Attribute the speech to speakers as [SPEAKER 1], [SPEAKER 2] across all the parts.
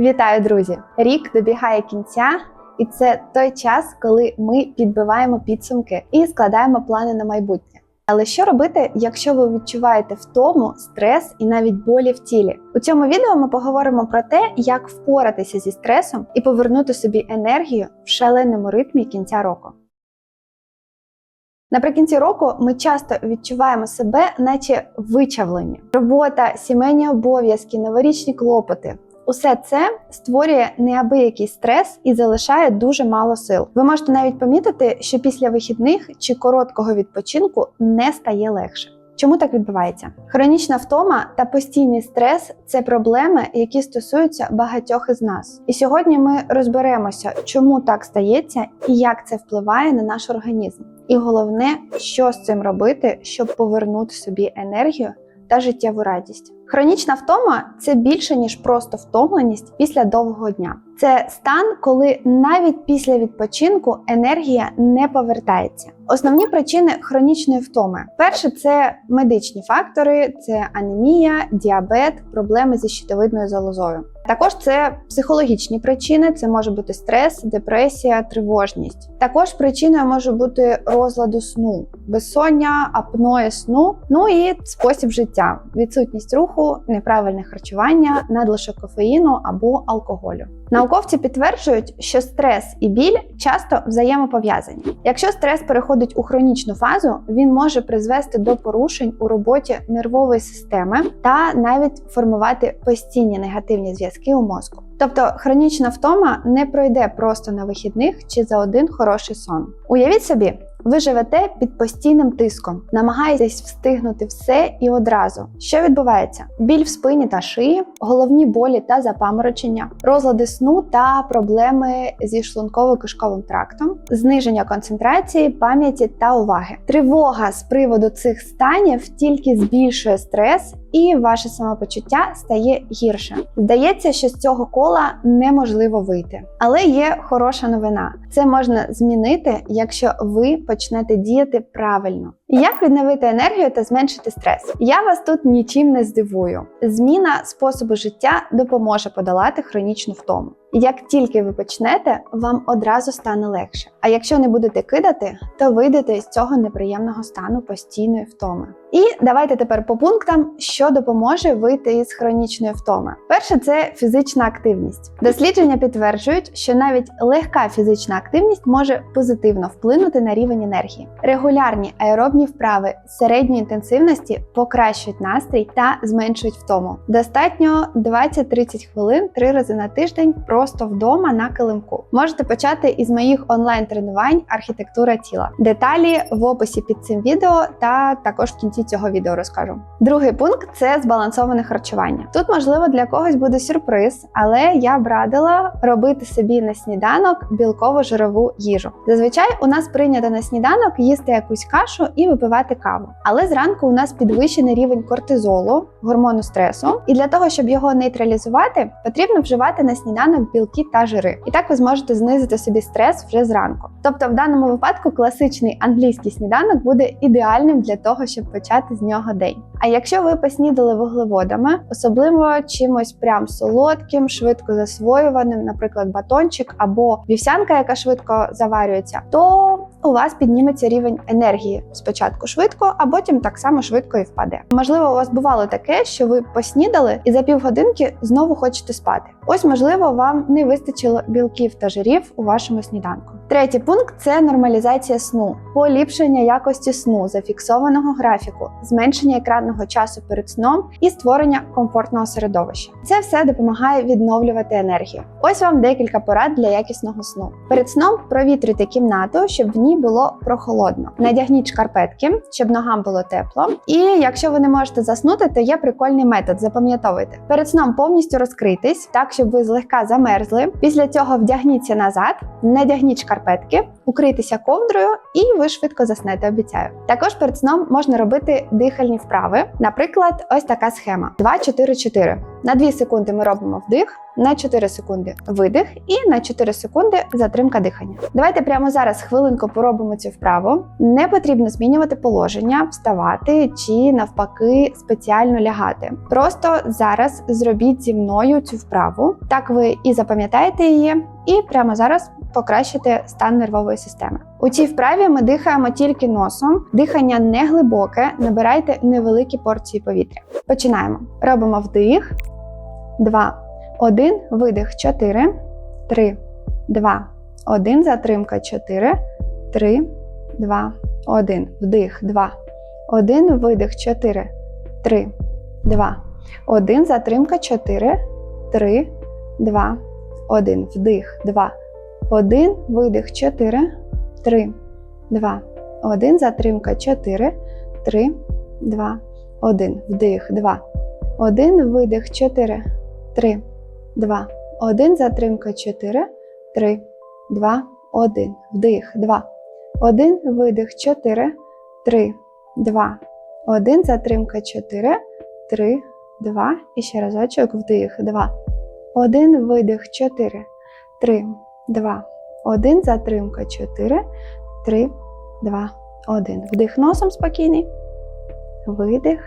[SPEAKER 1] Вітаю, друзі! Рік добігає кінця, і це той час, коли ми підбиваємо підсумки і складаємо плани на майбутнє. Але що робити, якщо ви відчуваєте втому, стрес і навіть болі в тілі? У цьому відео ми поговоримо про те, як впоратися зі стресом і повернути собі енергію в шаленому ритмі кінця року. Наприкінці року ми часто відчуваємо себе, наче вичавлені. Робота, сімейні обов'язки, новорічні клопоти. Усе це створює неабиякий стрес і залишає дуже мало сил. Ви можете навіть помітити, що після вихідних чи короткого відпочинку не стає легше. Чому так відбувається? Хронічна втома та постійний стрес це проблеми, які стосуються багатьох із нас. І сьогодні ми розберемося, чому так стається і як це впливає на наш організм. І головне, що з цим робити, щоб повернути собі енергію та життєву радість. Хронічна втома це більше ніж просто втомленість після довгого дня. Це стан, коли навіть після відпочинку енергія не повертається. Основні причини хронічної втоми: перше це медичні фактори, це анемія, діабет, проблеми зі щитовидною залозою. Також це психологічні причини, це може бути стрес, депресія, тривожність. Також причиною може бути розладу сну, безсоння, апноє сну, ну і спосіб життя, відсутність руху, неправильне харчування, надлишок кофеїну або алкоголю. Науковці підтверджують, що стрес і біль часто взаємопов'язані. Якщо стрес переходить у хронічну фазу, він може призвести до порушень у роботі нервової системи та навіть формувати постійні негативні зв'язки у мозку. Тобто хронічна втома не пройде просто на вихідних чи за один хороший сон. Уявіть собі, ви живете під постійним тиском, намагаєтесь встигнути все і одразу. Що відбувається? Біль в спині та шиї, головні болі та запаморочення, розлади сну та проблеми зі шлунково-кишковим трактом, зниження концентрації, пам'яті та уваги. Тривога з приводу цих станів тільки збільшує стрес. І ваше самопочуття стає гірше. Здається, що з цього кола неможливо вийти. Але є хороша новина: це можна змінити, якщо ви почнете діяти правильно. Як відновити енергію та зменшити стрес? Я вас тут нічим не здивую. Зміна способу життя допоможе подолати хронічну втому. Як тільки ви почнете, вам одразу стане легше. А якщо не будете кидати, то вийдете із цього неприємного стану постійної втоми. І давайте тепер по пунктам, що допоможе вийти із хронічної втоми. Перше це фізична активність. Дослідження підтверджують, що навіть легка фізична активність може позитивно вплинути на рівень енергії. Регулярні аеробні вправи середньої інтенсивності покращують настрій та зменшують втому. Достатньо 20-30 хвилин три рази на тиждень просто вдома на килимку. Можете почати із моїх онлайн-тренувань архітектура тіла. Деталі в описі під цим відео та також в кінці цього відео розкажу. Другий пункт це збалансоване харчування. Тут, можливо, для когось буде сюрприз, але я б радила робити собі на сніданок білково-жирову їжу. Зазвичай у нас прийнято на сніданок їсти якусь кашу і випивати каву. Але зранку у нас підвищений рівень кортизолу, гормону стресу, і для того, щоб його нейтралізувати, потрібно вживати на сніданок білки та жири. І так ви зможете знизити собі стрес вже зранку. Тобто, в даному випадку класичний англійський сніданок буде ідеальним для того, щоб почати з нього день. А якщо ви поснідали вуглеводами, особливо чимось прям солодким, швидко засвоюваним, наприклад, батончик або вівсянка, яка швидко заварюється, то у вас підніметься рівень енергії спочатку швидко, а потім так само швидко і впаде. Можливо, у вас бувало таке, що ви поснідали і за півгодинки знову хочете спати. Ось, можливо, вам не вистачило білків та жирів у вашому сніданку. Третій пункт це нормалізація сну, поліпшення якості сну, зафіксованого графіку, зменшення екранного часу перед сном і створення комфортного середовища. Це все допомагає відновлювати енергію. Ось вам декілька порад для якісного сну. Перед сном провітрюйте кімнату, щоб в ній було прохолодно. Надягніть шкарпетки, щоб ногам було тепло. І якщо ви не можете заснути, то є прикольний метод. Запам'ятовуйте. Перед сном повністю розкритись, так щоб ви злегка замерзли. Після цього вдягніться назад, надягніть шкарпетки, укрийтеся ковдрою, і ви швидко заснете. Обіцяю. Також перед сном можна робити дихальні вправи. Наприклад, ось така схема: 2-4-4. На 2 секунди ми робимо вдих, на 4 секунди видих і на 4 секунди затримка дихання. Давайте прямо зараз хвилинку поробимо цю вправу. Не потрібно змінювати положення, вставати чи навпаки спеціально лягати. Просто зараз зробіть зі мною цю вправу. Так ви і запам'ятаєте її, і прямо зараз покращите стан нервової системи. У цій вправі ми дихаємо тільки носом. Дихання не глибоке, набирайте невеликі порції повітря. Починаємо. Робимо вдих, 2, 1, видих. 4, 3, 2, 1, затримка. 4, 3, 2, 1, вдих. 2, 1, видих. 4, 3, 2, 1, затримка. 4, 3, 2, 1, вдих. 2, 1, видих 4, 3, 2, 1, затримка 4, 3, 2, 1, вдих 2, 1, видих 4, 3, 2, 1, затримка 4, 3, 2, 1, вдих 2, 1, видих 4, 3, 2, 1, затримка 4, 3, 2, і ще разочок вдих 2, 1, видих 4, 3, 2, 1, затримка 4, 3, 2, 1. Вдих носом спокійний. Видих.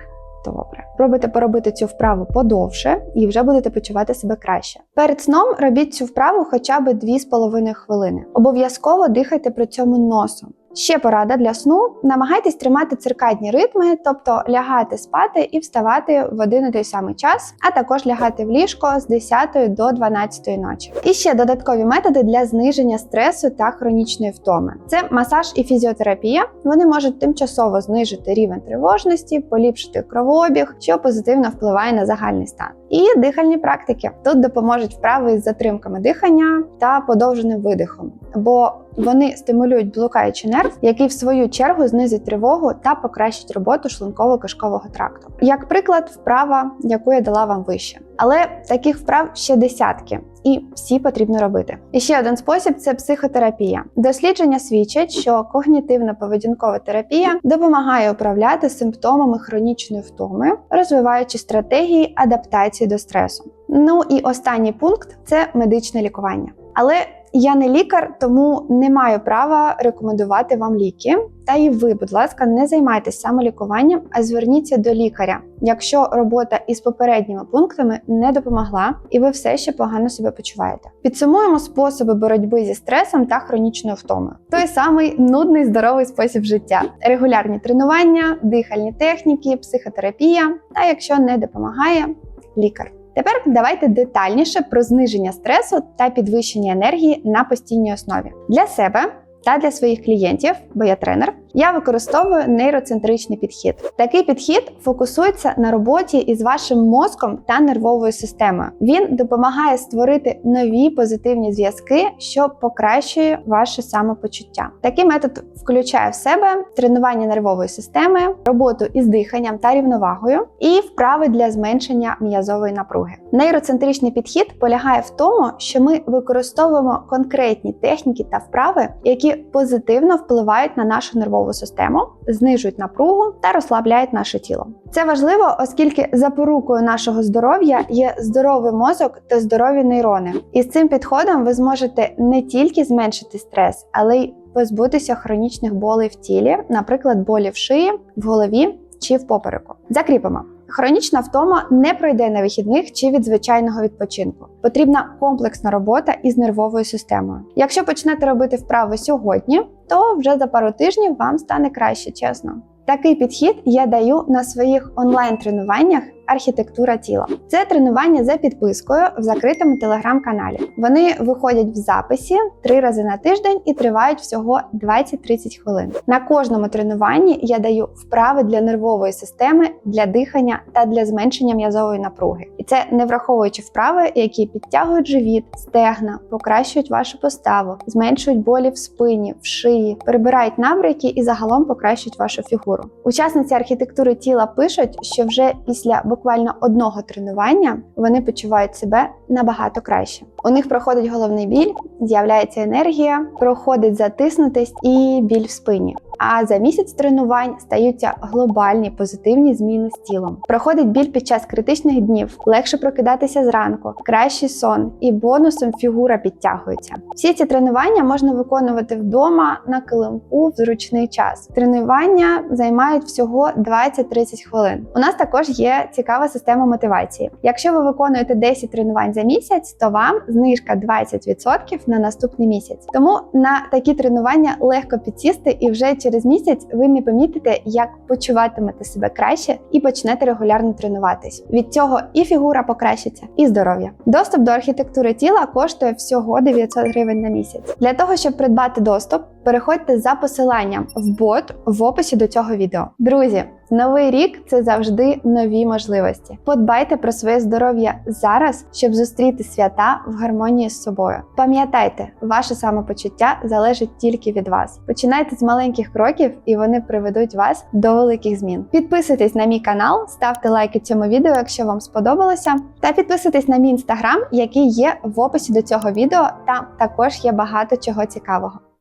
[SPEAKER 1] Добре. Пробуйте поробити цю вправу подовше і вже будете почувати себе краще. Перед сном робіть цю вправу хоча б 2,5 хвилини. Обов'язково дихайте при цьому носом. Ще порада для сну: намагайтесь тримати циркадні ритми, тобто лягати спати і вставати в один і той самий час, а також лягати в ліжко з 10 до 12 ночі. І ще додаткові методи для зниження стресу та хронічної втоми. Це масаж і фізіотерапія. Вони можуть тимчасово знижити рівень тривожності, поліпшити кровообіг, що позитивно впливає на загальний стан. І дихальні практики тут допоможуть вправи з затримками дихання та подовженим видихом, бо вони стимулюють блукаючий нерв, який в свою чергу знизить тривогу та покращить роботу шлунково-кишкового тракту. Як приклад, вправа, яку я дала вам вище. Але таких вправ ще десятки, і всі потрібно робити. І ще один спосіб це психотерапія. Дослідження свідчать, що когнітивно-поведінкова терапія допомагає управляти симптомами хронічної втоми, розвиваючи стратегії адаптації до стресу. Ну і останній пункт це медичне лікування. Але я не лікар, тому не маю права рекомендувати вам ліки. Та і ви, будь ласка, не займайтесь самолікуванням, а зверніться до лікаря, якщо робота із попередніми пунктами не допомогла і ви все ще погано себе почуваєте. Підсумуємо способи боротьби зі стресом та хронічною втомою. Той самий нудний здоровий спосіб життя: регулярні тренування, дихальні техніки, психотерапія. Та якщо не допомагає, лікар. Тепер давайте детальніше про зниження стресу та підвищення енергії на постійній основі для себе та для своїх клієнтів, бо я тренер. Я використовую нейроцентричний підхід. Такий підхід фокусується на роботі із вашим мозком та нервовою системою. Він допомагає створити нові позитивні зв'язки, що покращує ваше самопочуття. Такий метод включає в себе тренування нервової системи, роботу із диханням та рівновагою і вправи для зменшення м'язової напруги. Нейроцентричний підхід полягає в тому, що ми використовуємо конкретні техніки та вправи, які позитивно впливають на нашу нервову нервову систему, знижують напругу та розслабляють наше тіло. Це важливо, оскільки запорукою нашого здоров'я є здоровий мозок та здорові нейрони. І з цим підходом ви зможете не тільки зменшити стрес, але й позбутися хронічних болей в тілі, наприклад, болі в шиї, в голові чи в попереку. Закріпимо. Хронічна втома не пройде на вихідних чи від звичайного відпочинку. Потрібна комплексна робота із нервовою системою. Якщо почнете робити вправи сьогодні, то вже за пару тижнів вам стане краще, чесно. Такий підхід я даю на своїх онлайн-тренуваннях архітектура тіла. Це тренування за підпискою в закритому телеграм-каналі. Вони виходять в записі три рази на тиждень і тривають всього 20-30 хвилин. На кожному тренуванні я даю вправи для нервової системи, для дихання та для зменшення м'язової напруги. І це не враховуючи вправи, які підтягують живіт, стегна, покращують вашу поставу, зменшують болі в спині, в шиї, прибирають набряки і загалом покращують вашу фігуру. Учасниці архітектури тіла пишуть, що вже після буквально одного тренування вони почувають себе набагато краще. У них проходить головний біль, з'являється енергія, проходить затиснутість і біль в спині. А за місяць тренувань стаються глобальні позитивні зміни з тілом. Проходить біль під час критичних днів, легше прокидатися зранку, кращий сон і бонусом фігура підтягується. Всі ці тренування можна виконувати вдома на килимку в зручний час. Тренування займають всього 20-30 хвилин. У нас також є цікава система мотивації. Якщо ви виконуєте 10 тренувань місяць, то вам знижка 20% на наступний місяць. Тому на такі тренування легко підсісти і вже через місяць ви не помітите, як почуватимете себе краще і почнете регулярно тренуватись. Від цього і фігура покращиться, і здоров'я. Доступ до архітектури тіла коштує всього 900 гривень на місяць. Для того, щоб придбати доступ, переходьте за посиланням в бот в описі до цього відео. Друзі, новий рік це завжди нові можливості. Подбайте про своє здоров'я зараз, щоб зустріти свята в гармонії з собою. Пам'ятайте, ваше самопочуття залежить тільки від вас. Починайте з маленьких кроків, і вони приведуть вас до великих змін. Підписуйтесь на мій канал, ставте лайки цьому відео, якщо вам сподобалося, та підписуйтесь на мій інстаграм, який є в описі до цього відео. Там також є багато чого цікавого.